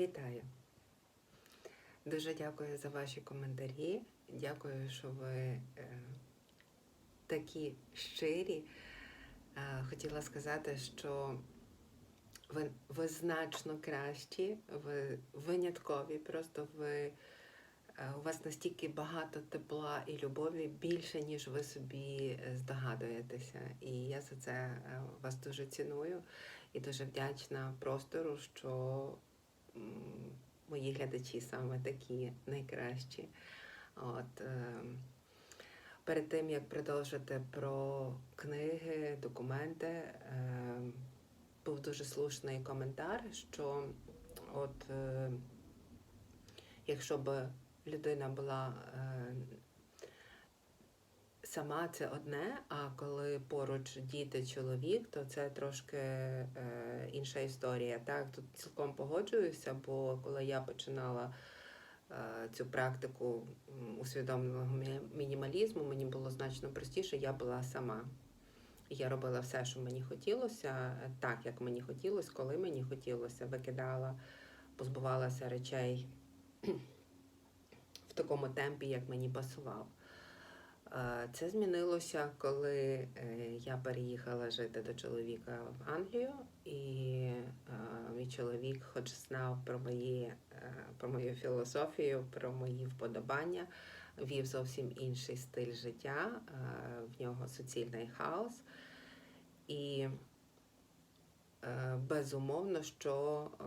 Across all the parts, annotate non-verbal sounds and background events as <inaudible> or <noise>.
Вітаю! Дуже дякую за ваші коментарі. Дякую, що ви е, такі щирі. Хотіла сказати, що ви, ви значно кращі, ви виняткові, просто ви, е, у вас настільки багато тепла і любові більше, ніж ви собі е, здогадуєтеся. І я за це вас дуже ціную і дуже вдячна простору, що мої глядачі саме такі найкращі. От, е, перед тим як продовжити про книги, документи, е, був дуже слушний коментар, що от е, якщо б людина була сама це одне, а коли поруч діти, чоловік, то це трошки е, інша історія. Так, тут цілком погоджуюся, бо коли я починала е, цю практику усвідомленого мінімалізму, мені було значно простіше, я була сама. Я робила все, що мені хотілося, так як мені хотілося, коли мені хотілося, викидала, позбувалася речей <clears throat> в такому темпі, як мені пасував. Це змінилося, коли е, я переїхала жити до чоловіка в Англію, і мій чоловік, хоч знав про мої е, про мою філософію, про мої вподобання, вів зовсім інший стиль життя. В нього суцільний хаос. І безумовно, що е,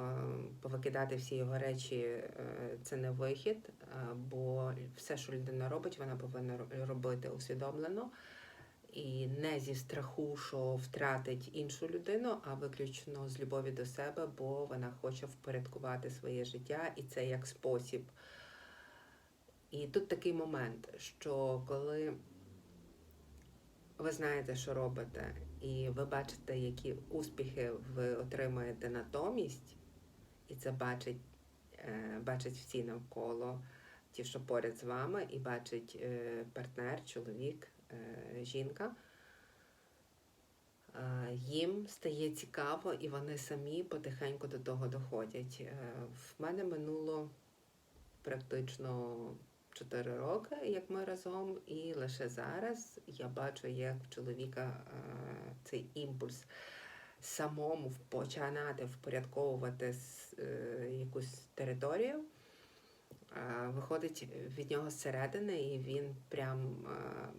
повикидати всі його речі е, це не вихід, е, бо все, що людина робить, вона повинна робити усвідомлено. І не зі страху, що втратить іншу людину, а виключно з любові до себе, бо вона хоче впорядкувати своє життя, і це як спосіб. І тут такий момент, що коли ви знаєте, що робите, і ви бачите, які успіхи ви отримаєте натомість, і це бачить, е, бачать всі навколо, ті, що поряд з вами, і бачить е, партнер, чоловік, е, жінка. Їм стає цікаво, і вони самі потихеньку до того доходять. В мене минуло практично 4 роки, як ми разом, і лише зараз я бачу, як в чоловіка е, цей імпульс самому починати впорядковувати е, якусь територію. е, Виходить від нього зсередини, і він прям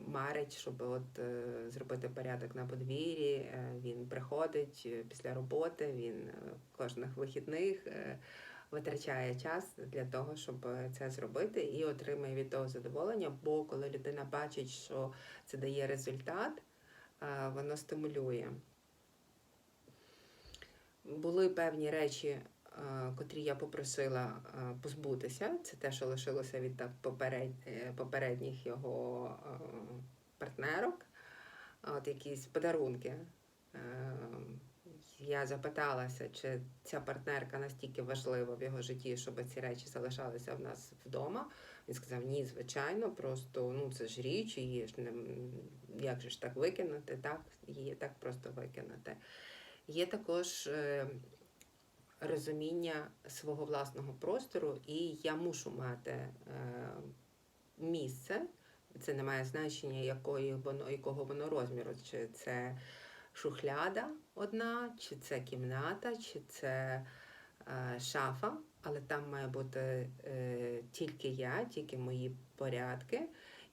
марить, щоб от зробити порядок на подвір'ї. Він приходить після роботи, він кожних вихідних витрачає час для того, щоб це зробити, і отримує від того задоволення. Бо коли людина бачить, що це дає результат, е, воно стимулює. Були певні речі, е, котрі я попросила е, позбутися. Це те, що лишилося від е, попередніх його е, партнерок. От якісь подарунки. Я запиталася, чи ця партнерка настільки важлива в його житті, щоб ці речі залишалися в нас вдома. Він сказав: ні, звичайно, просто ну це ж річ, її ж не як же ж так викинути, так, її так просто викинути. Є також е, розуміння свого власного простору, і я мушу мати е, місце. Це не має значення, якої воно, якого воно розміру, чи це шухляда одна, чи це кімната, чи це е, шафа, але там має бути е, тільки я, тільки мої порядки.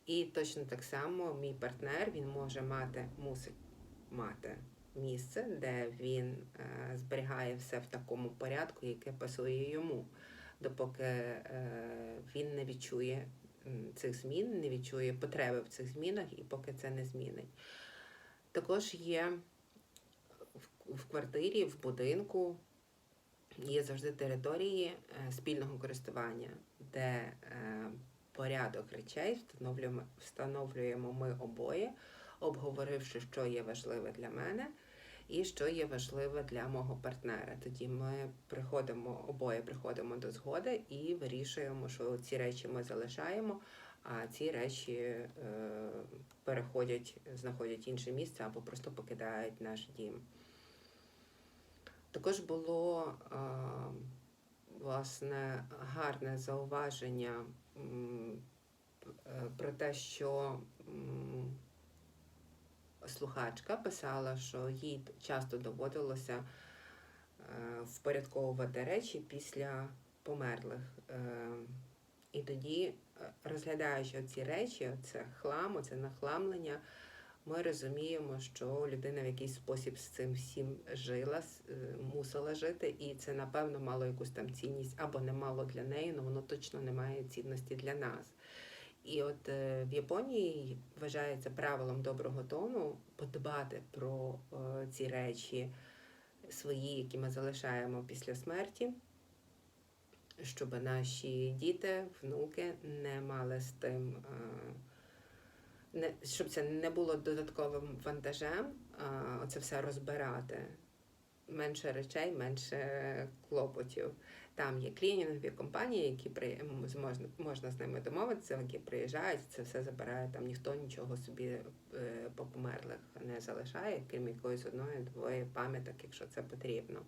І точно так само мій партнер він може мати, мусить мати місце, де він е, зберігає все в такому порядку, яке пасує йому, допоки е, він не відчує цих змін, не відчує потреби в цих змінах, і поки це не змінить. Також є в, квартирі, в будинку. Є завжди території е, спільного користування, де е, порядок речей встановлюємо, встановлюємо ми обоє, обговоривши, що є важливе для мене і що є важливе для мого партнера. Тоді ми приходимо, обоє приходимо до згоди і вирішуємо, що ці речі ми залишаємо, а ці речі е, переходять, знаходять інше місце або просто покидають наш дім. Також було е, власне гарне зауваження е, про те, що слухачка писала, що їй часто доводилося е, впорядковувати речі після померлих. І тоді, розглядаючи ці речі, це хлам, це нахламлення, ми розуміємо, що людина в якийсь спосіб з цим всім жила, е, мусила жити, і це, напевно, мало якусь там цінність або не мало для неї, але воно точно не має цінності для нас. І от е, в Японії вважається правилом доброго тону подбати про е, ці речі свої, які ми залишаємо після смерті, щоб наші діти, внуки не мали з тим. Не, щоб це не було додатковим вантажем, оце все розбирати. Менше речей, менше клопотів. Там є клінінгові компанії, які при, м, зможна, можна з ними домовитися, які приїжджають, це все забирає. Там ніхто нічого собі е, по померлих не залишає, крім якоїсь одної, двоє пам'яток, якщо це потрібно.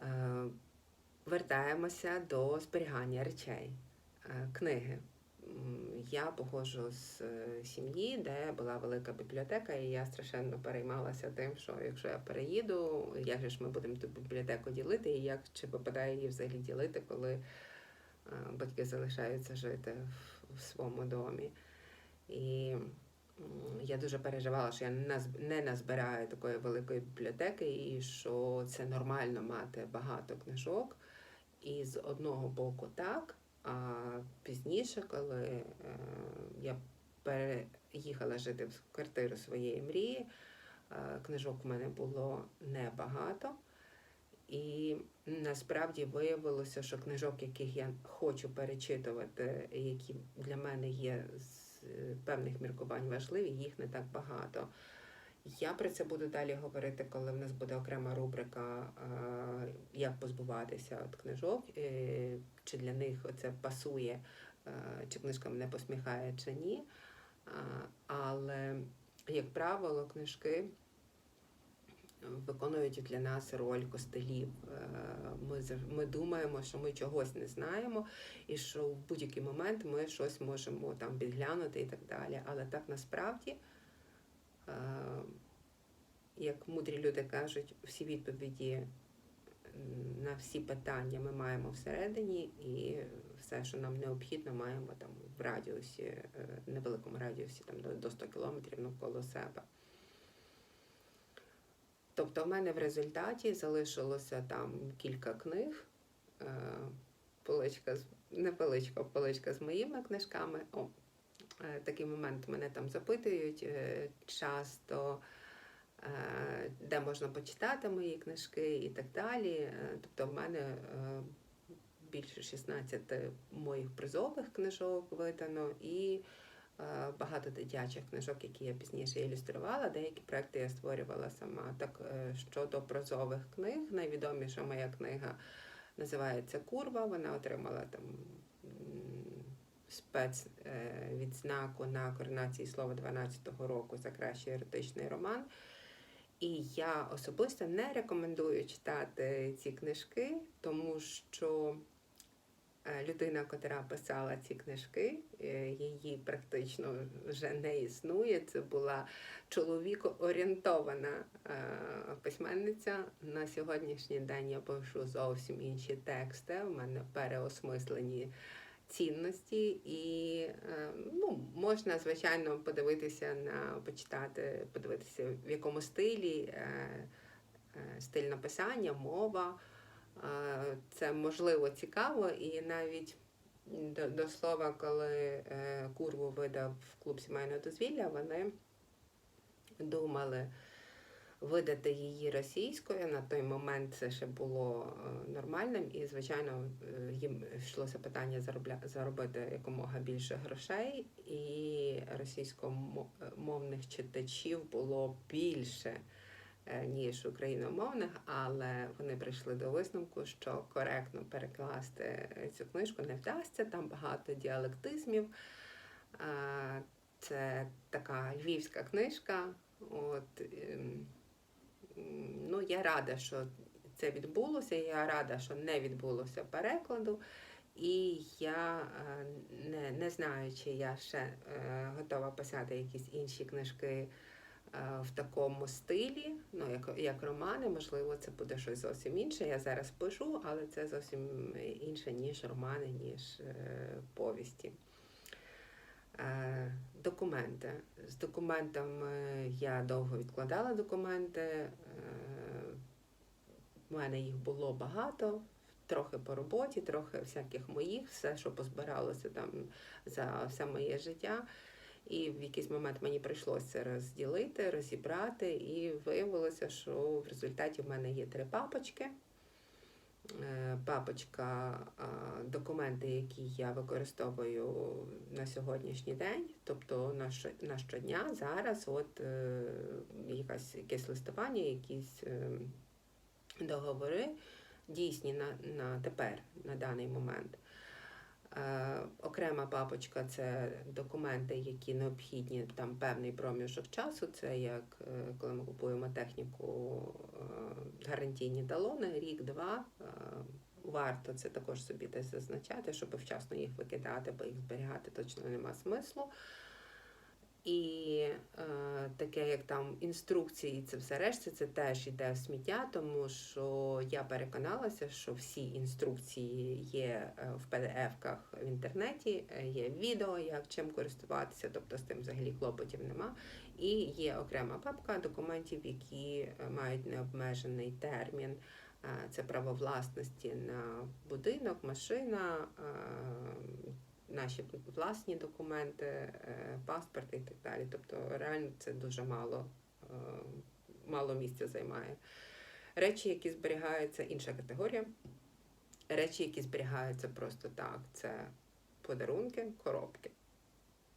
Е, вертаємося до зберігання речей. Е, книги. Я походжу з е, сім'ї, де була велика бібліотека, і я страшенно переймалася тим, що якщо я переїду, як же ж ми будемо ту бібліотеку ділити, і як чи випадає її взагалі ділити, коли е, батьки залишаються жити в своєму домі. І я дуже переживала, що я не назбираю такої великої бібліотеки, і що це нормально мати багато книжок. І з одного боку так. А пізніше, коли е, я переїхала жити в квартиру своєї мрії, книжок у мене було небагато. І насправді виявилося, що книжок, яких я хочу перечитувати, які для мене є з е, певних міркувань важливі, їх не так багато. Я про це буду далі говорити, коли в нас буде окрема рубрика е, Як позбуватися від книжок, е, чи для них це пасує, е, чи книжка мене посміхає, чи ні. Але, як правило, книжки виконують для нас роль костелів. Ми, ми думаємо, що ми чогось не знаємо, і що в будь-який момент ми щось можемо там підглянути і так далі. Але так насправді. Е, Як мудрі люди кажуть, всі відповіді на всі питання ми маємо всередині, і все, що нам необхідно, маємо там в радіусі, е, невеликому радіусі, там до- до 100 кілометрів навколо себе. Тобто в мене в результаті залишилося там кілька книг, е, поличка з невеличка поличка з моїми книжками. О, такий момент мене там запитують е, часто, е, де можна почитати мої книжки і так далі. Е, Тобто в мене е, більше 16 моїх призових книжок видано і е, багато дитячих книжок, які я пізніше ілюструвала. Деякі проекти я створювала сама. Так е, щодо прозових книг, найвідоміша моя книга називається Курва. Вона отримала там спецвідзнаку на коронації слова 12-го року за кращий еротичний роман. І я особисто не рекомендую читати ці книжки, тому що е, людина, котра писала ці книжки, е, її практично вже не існує. Це була чоловікоорієнтована е, письменниця. На сьогоднішній день я пишу зовсім інші тексти. У мене переосмислені цінності, і е, ну, можна, звичайно, подивитися на почитати, подивитися, в якому стилі е, е, стиль написання, мова. Це можливо цікаво, і навіть до, до слова, коли курву видав клуб сімейного дозвілля, вони думали видати її російською. На той момент це ще було е, нормальним, і, звичайно, е, їм йшлося питання заробля... заробити якомога більше грошей, і російськомовних читачів було більше. е, Ніж україномовних, але вони прийшли до висновку, що коректно перекласти цю книжку не вдасться. Там багато діалектизмів. Це така львівська книжка. От, ем, ну, я рада, що це відбулося. Я рада, що не відбулося перекладу. І я е, не, не знаю, чи я ще е, готова писати якісь інші книжки е, в такому стилі, ну як, як романи, можливо, це буде щось зовсім інше. Я зараз пишу, але це зовсім інше, ніж романи, ніж повісті. Е, Документи. З документами я довго відкладала документи. Е, У мене їх було багато, трохи по роботі, трохи всяких моїх, все, що позбиралося там за все моє життя. І в якийсь момент мені прийшлося розділити, розібрати, і виявилося, що в результаті в мене є три папочки. Е, Папочка документи, які я використовую на сьогоднішній день, тобто на, щодня зараз, от е, якась якесь листування, якісь е, договори дійсні на, на тепер, на даний момент. Окрема папочка це документи, які необхідні там певний проміжок часу. Це як е, коли ми купуємо техніку, е, гарантійні талони, рік-два. Е, варто це також собі десь зазначати, щоб вчасно їх викидати, бо їх зберігати точно нема смислу. І е, таке, як там інструкції, це все решта, це теж йде в сміття, тому що я переконалася, що всі інструкції є е, в PDF-ках в інтернеті, е, є відео, як чим користуватися, тобто з тим взагалі клопотів нема. І є окрема папка документів, які е, мають необмежений термін. Це право власності на будинок, машина. е, наші власні документи, е, паспорти і так далі. Тобто реально це дуже мало, е, мало місця займає. Речі, які зберігаються, інша категорія. Речі, які зберігаються просто так, це подарунки, коробки.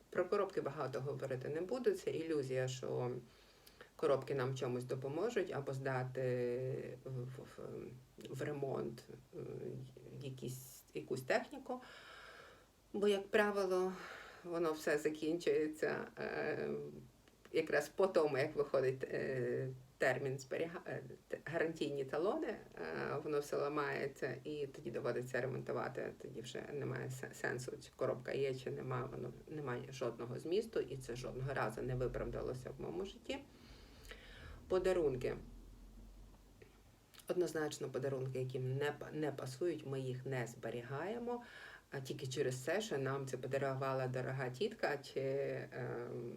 Про коробки багато говорити не буду. Це ілюзія, що коробки нам чомусь допоможуть або здати в, в, в ремонт е, якісь, якусь техніку. Бо, як правило, воно все закінчується е, якраз по тому, як виходить е, термін зберіга... е, гарантійні талони, е, воно все ламається і тоді доводиться ремонтувати. Тоді вже немає сенсу, чи коробка є, чи нема, воно немає жодного змісту, і це жодного разу не виправдалося в моєму житті. Подарунки. Однозначно, подарунки, які не, не пасують, ми їх не зберігаємо. А тільки через це, що нам це подарувала дорога тітка чи, ем,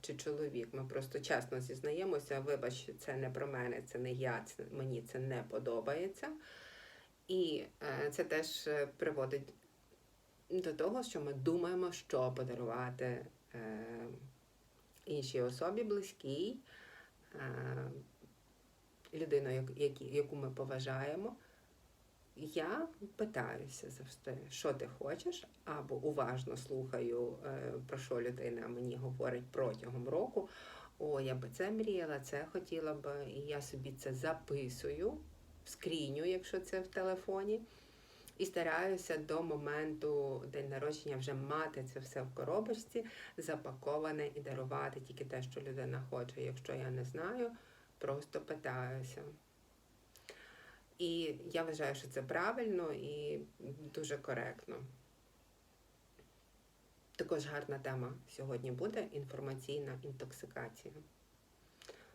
чи чоловік. Ми просто чесно зізнаємося, вибач, це не про мене, це не я, це, мені це не подобається. І е, це теж е, приводить до того, що ми думаємо, що подарувати е, іншій особі близькій, е, людину, як, яку ми поважаємо. Я питаюся завжди, що ти хочеш, або уважно слухаю, е, про що людина мені говорить протягом року. О, я би це мріяла, це хотіла би, і я собі це записую, скріню, якщо це в телефоні, і стараюся до моменту день народження вже мати це все в коробочці, запаковане і дарувати тільки те, що людина хоче. Якщо я не знаю, просто питаюся. І я вважаю, що це правильно і дуже коректно. Також гарна тема сьогодні буде інформаційна інтоксикація.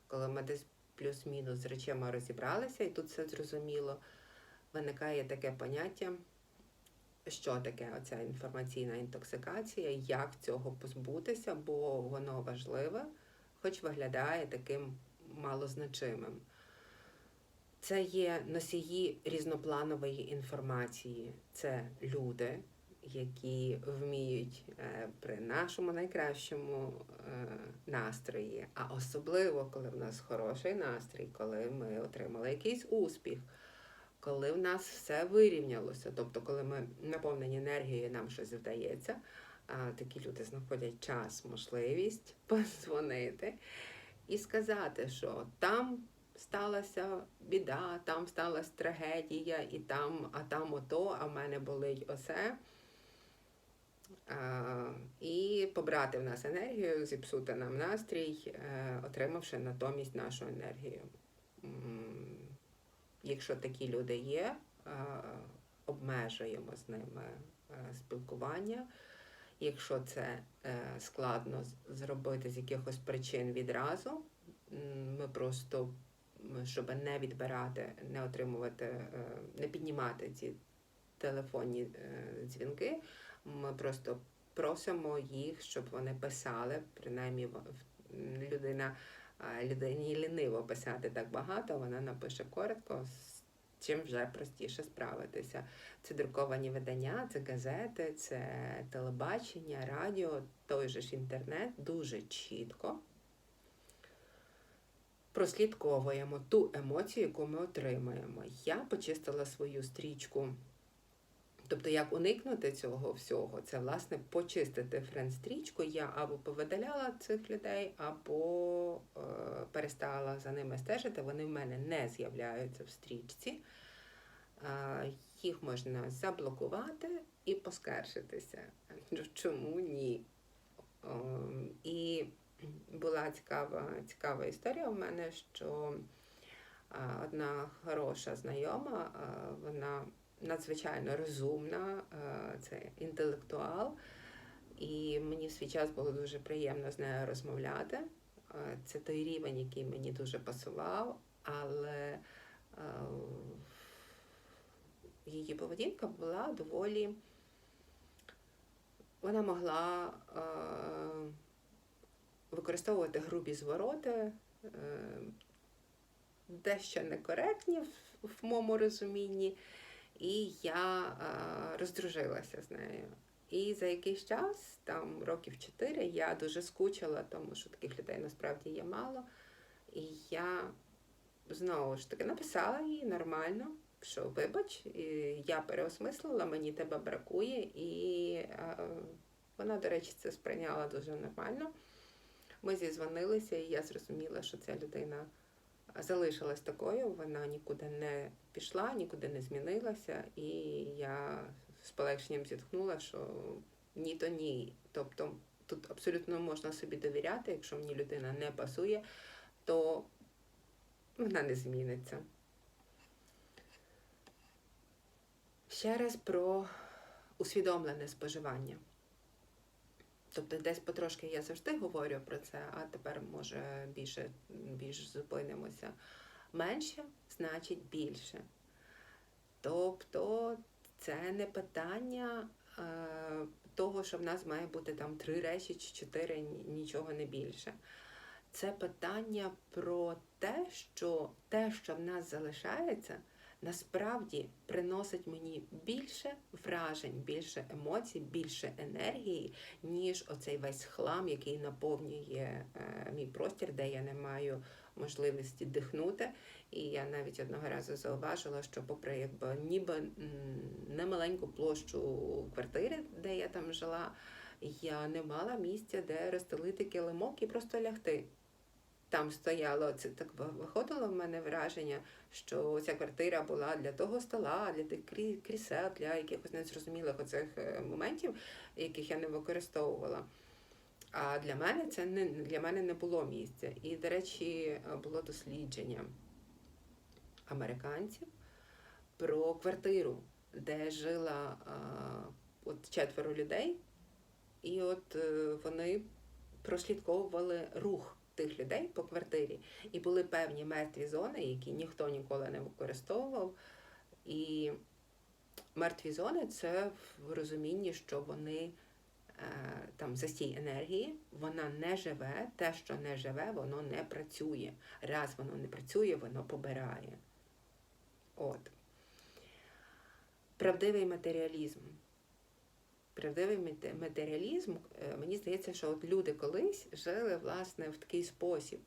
Коли ми десь плюс-мінус з речами розібралися, і тут все зрозуміло, виникає таке поняття, що таке оця інформаційна інтоксикація, як цього позбутися, бо воно важливе, хоч виглядає таким малозначимим. Це є носії різнопланової інформації. Це люди, які вміють е, при нашому найкращому е, настрої, а особливо, коли в нас хороший настрій, коли ми отримали якийсь успіх, коли в нас все вирівнялося, тобто, коли ми наповнені енергією, нам щось вдається, такі люди знаходять час, можливість <laughs> позвонити і сказати, що там сталася біда, там сталася трагедія, і там, а там ото, а в мене болить осе. І побрати в нас енергію, зіпсути нам настрій, е, отримавши натомість нашу енергію. Якщо такі люди є, е, обмежуємо з ними е, спілкування. Якщо це складно зробити з якихось причин відразу, ми просто, щоб не відбирати, не отримувати, е, не піднімати ці телефонні е, дзвінки, ми просто просимо їх, щоб вони писали, принаймні людина, людині ліниво писати так багато, вона напише коротко, чим вже простіше справитися. Це друковані видання, це газети, це телебачення, радіо, той же ж інтернет. Дуже чітко прослідковуємо ту емоцію, яку ми отримаємо. Я почистила свою стрічку. Тобто, як уникнути цього всього, це власне почистити френд-стрічку. Я або повидаляла цих людей, або е, перестала за ними стежити. Вони в мене не з'являються в стрічці. Е, їх можна заблокувати і поскаржитися. Чому ні? Ем, І була цікава, цікава історія в мене, що одна хороша знайома, вона надзвичайно розумна, це інтелектуал, і мені в свій час було дуже приємно з нею розмовляти. Це той рівень, який мені дуже пасував, але її поведінка була доволі. Вона могла використовувати грубі звороти, е, дещо некоректні в, моєму розумінні, і я е, роздружилася з нею. І за якийсь час, там років чотири, я дуже скучила, тому що таких людей насправді є мало. І я знову ж таки написала їй нормально, що вибач, і я переосмислила, мені тебе бракує, і е, вона, до речі, це сприйняла дуже нормально. Ми зізвонилися, і я зрозуміла, що ця людина залишилась такою, вона нікуди не пішла, нікуди не змінилася, і я з полегшенням зітхнула, що ні, то ні. Тобто тут абсолютно можна собі довіряти, якщо мені людина не пасує, то вона не зміниться. Ще раз про усвідомлене споживання. Тобто десь потрошки я завжди говорю про це, а тепер може більше більш зупинимося. Менше значить більше. Тобто це не питання е, того, що в нас має бути там три речі чи чотири, нічого не більше. Це питання про те, що те, що в нас залишається, насправді приносить мені більше вражень, більше емоцій, більше енергії, ніж оцей весь хлам, який наповнює е, мій простір, де я не маю можливості дихнути. І я навіть одного разу зауважила, що, попри якби ніби немаленьку площу квартири, де я там жила, я не мала місця, де розстелити килимок і просто лягти. Там стояло, це так виходило в мене враження, що ця квартира була для того стола, для тих крі- крісел, для якихось незрозумілих оцих е, моментів, яких я не використовувала. А для мене це не для мене не було місця. І, до речі, було дослідження американців про квартиру, де жила а, от четверо людей, і от е, вони прослідковували рух тих людей по квартирі. І були певні мертві зони, які ніхто ніколи не використовував. І мертві зони це в розумінні, що вони е, там застій енергії, вона не живе, те, що не живе, воно не працює. Раз воно не працює, воно побирає. От. Правдивий матеріалізм. Правдивий матеріалізм, е, мені здається, що от люди колись жили власне в такий спосіб.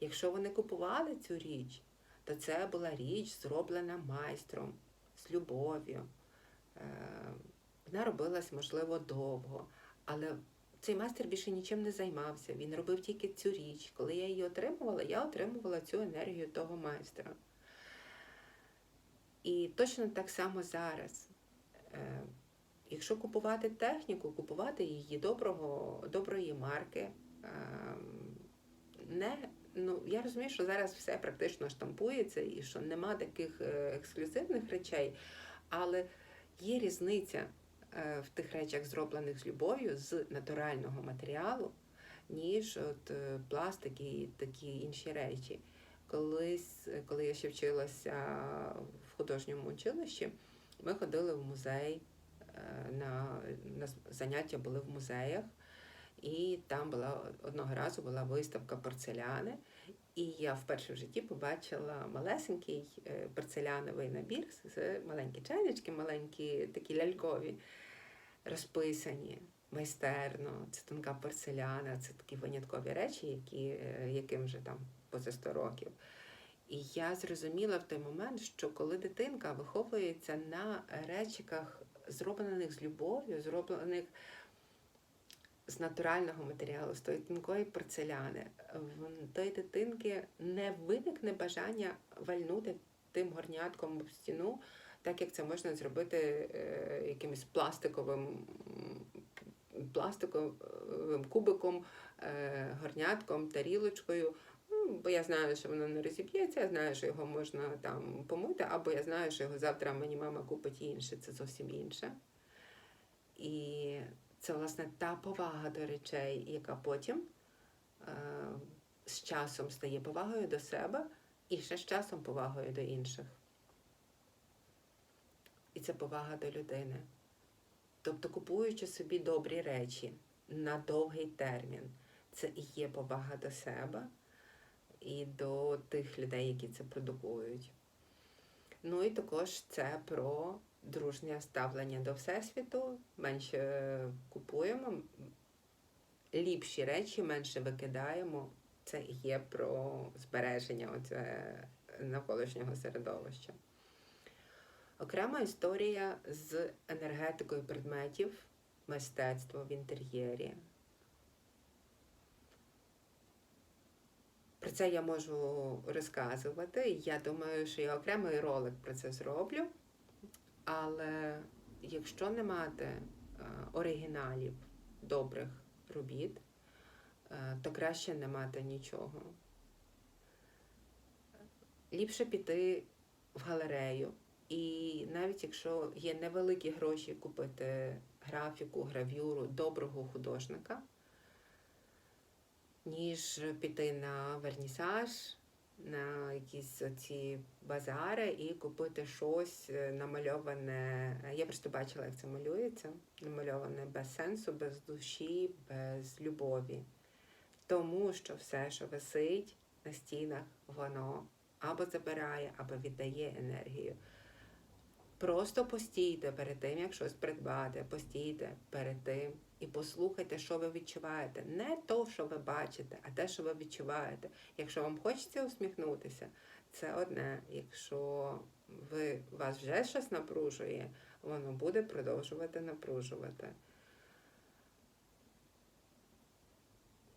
Якщо вони купували цю річ, то це була річ, зроблена майстром, з любов'ю. Е, Вона робилась, можливо, довго, але цей майстер більше нічим не займався. Він робив тільки цю річ. Коли я її отримувала, я отримувала цю енергію того майстра. І точно так само зараз. Якщо купувати техніку, купувати її доброго, доброї марки, ем, не ну я розумію, що зараз все практично штампується і що нема таких е, ексклюзивних речей, але є різниця е, в тих речах, зроблених з любов'ю, з натурального матеріалу, ніж от е, пластик і такі інші речі. Колись, коли я ще вчилася в художньому училищі, ми ходили в музей, на, на заняття були в музеях, і там була одного разу була виставка порцеляни. І я вперше в житті побачила малесенький е, порцеляновий набір з маленькі чайнички, маленькі такі лялькові, розписані майстерно. Це тонка порцеляна, це такі виняткові речі, які, е, яким вже там поза 100 років. І я зрозуміла в той момент, що коли дитинка виховується на речиках, зроблених з любов'ю, зроблених з натурального матеріалу, з тої тонкої порцеляни, в тої дитинки не виникне бажання вальнути тим горнятком в стіну, так як це можна зробити е, якимось пластиковим, пластиковим кубиком, е, горнятком, тарілочкою. Ну, Бо я знаю, що воно не розіб'ється, я знаю, що його можна там помити, або я знаю, що його завтра мені мама купить інше, це зовсім інше. І це, власне, та повага до речей, яка потім е, з часом стає повагою до себе і ще з часом повагою до інших. І це повага до людини. Тобто, купуючи собі добрі речі на довгий термін, це і є повага до себе і до тих людей, які це продукують. Ну і також це про дружнє ставлення до Всесвіту, менше купуємо, ліпші речі менше викидаємо. Це є про збереження оце навколишнього середовища. Окрема історія з енергетикою предметів, мистецтва в інтер'єрі. Про це я можу розказувати. Я думаю, що я окремий ролик про це зроблю. Але якщо не мати е, оригіналів добрих робіт, е, то краще не мати нічого. Ліпше піти в галерею, і навіть якщо є невеликі гроші купити графіку, гравюру доброго художника, ніж піти на вернісаж, на якісь ці базари і купити щось е, намальоване. Я просто бачила, як це малюється. Намальоване без сенсу, без душі, без любові. Тому що все, що висить на стінах, воно або забирає, або віддає енергію. Просто постійте перед тим, як щось придбати, постійте перед тим і послухайте, що ви відчуваєте. Не то, що ви бачите, а те, що ви відчуваєте. Якщо вам хочеться усміхнутися, це одне. Якщо ви вас вже щось напружує, воно буде продовжувати напружувати.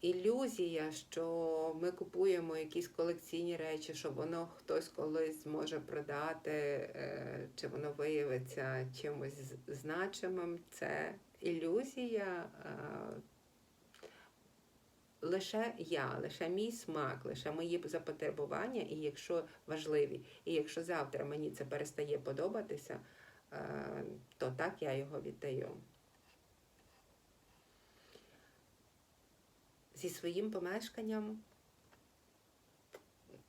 Ілюзія, що ми купуємо якісь колекційні речі, що воно хтось колись зможе продати, е, чи воно виявиться чимось значимим, це ілюзія. Лише я, лише мій смак, лише мої запотребування, і якщо важливі, і якщо завтра мені це перестає подобатися, е, то так я його віддаю. Зі своїм помешканням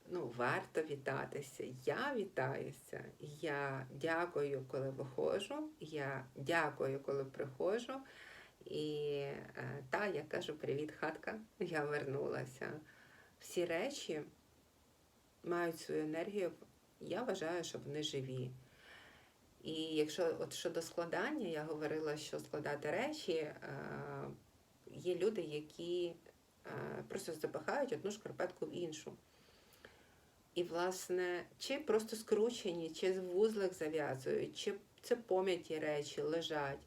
ну, варто вітатися. Я вітаюся. Я дякую, коли виходжу. Я дякую, коли приходжу. І е, та, я кажу, привіт, хатка, я вернулася. Всі речі мають свою енергію. Я вважаю, що вони живі. І якщо от щодо складання, я говорила, що складати речі, е, є люди, які просто запихають одну шкарпетку в іншу. І, власне, чи просто скручені, чи в вузлах зав'язують, чи це пом'яті речі лежать.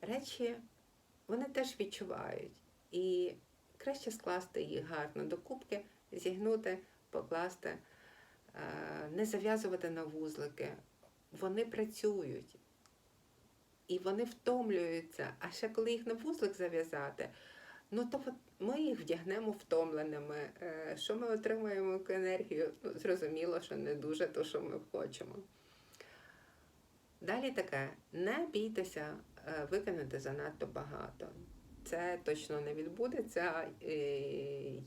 Речі вони теж відчувають. І краще скласти їх гарно до кубки, зігнути, покласти, е, не зав'язувати на вузлики. Вони працюють. І вони втомлюються. А ще коли їх на вузлик зав'язати, Ну то ми їх вдягнемо втомленими. Е, Що ми отримаємо яку енергію? Ну, зрозуміло, що не дуже то, що ми хочемо. Далі таке: не бійтеся е, виконати занадто багато. Це точно не відбудеться.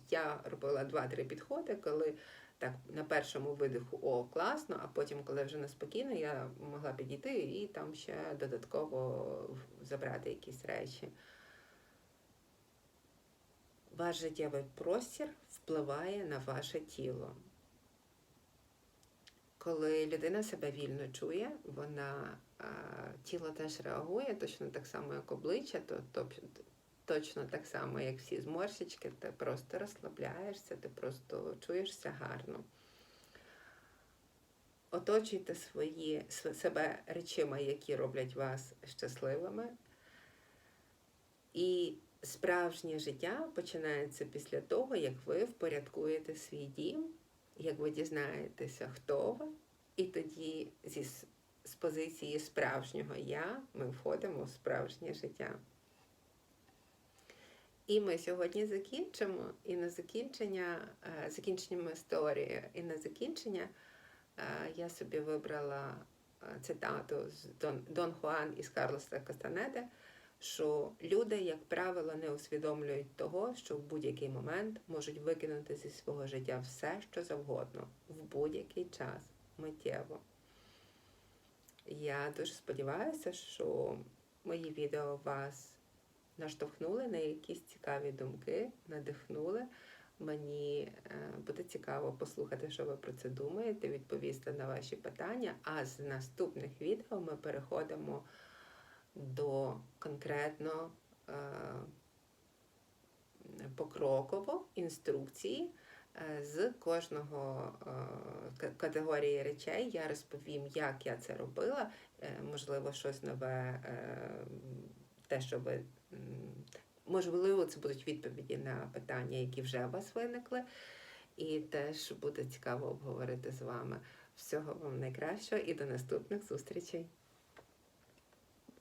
Я робила два-три підходи, коли так на першому видиху о, класно, а потім, коли вже неспокійно, я могла підійти і там ще додатково забрати якісь речі. Ваш життєвий простір впливає на ваше тіло. Коли людина себе вільно чує, вона а, тіло теж реагує точно так само, як обличчя, то, то точно так само, як всі зморщички, ти просто розслабляєшся, ти просто чуєшся гарно. Оточуйте свої, себе речима, які роблять вас щасливими. І справжнє життя починається після того, як ви впорядкуєте свій дім, як ви дізнаєтеся, хто ви, і тоді зі, з позиції справжнього я ми входимо в справжнє життя. І ми сьогодні закінчимо. І на закінчення, е, закінченням історії, і на закінчення е, я собі вибрала е, цитату з Дон, Дон Хуан із Карлоса Кастанеде, що люди, як правило, не усвідомлюють того, що в будь-який момент можуть викинути зі свого життя все, що завгодно, в будь-який час, миттєво. Я дуже сподіваюся, що мої відео вас наштовхнули на якісь цікаві думки, надихнули. Мені е, буде цікаво послухати, що ви про це думаєте, відповісти на ваші питання. А з наступних відео ми переходимо до конкретно е, покроково інструкції е, з кожного е, категорії речей. Я розповім, як я це робила. Е, Можливо, щось нове, те, що ви. Можливо, це будуть відповіді на питання, які вже у вас виникли. І теж буде цікаво обговорити з вами. Всього вам найкращого і до наступних зустрічей!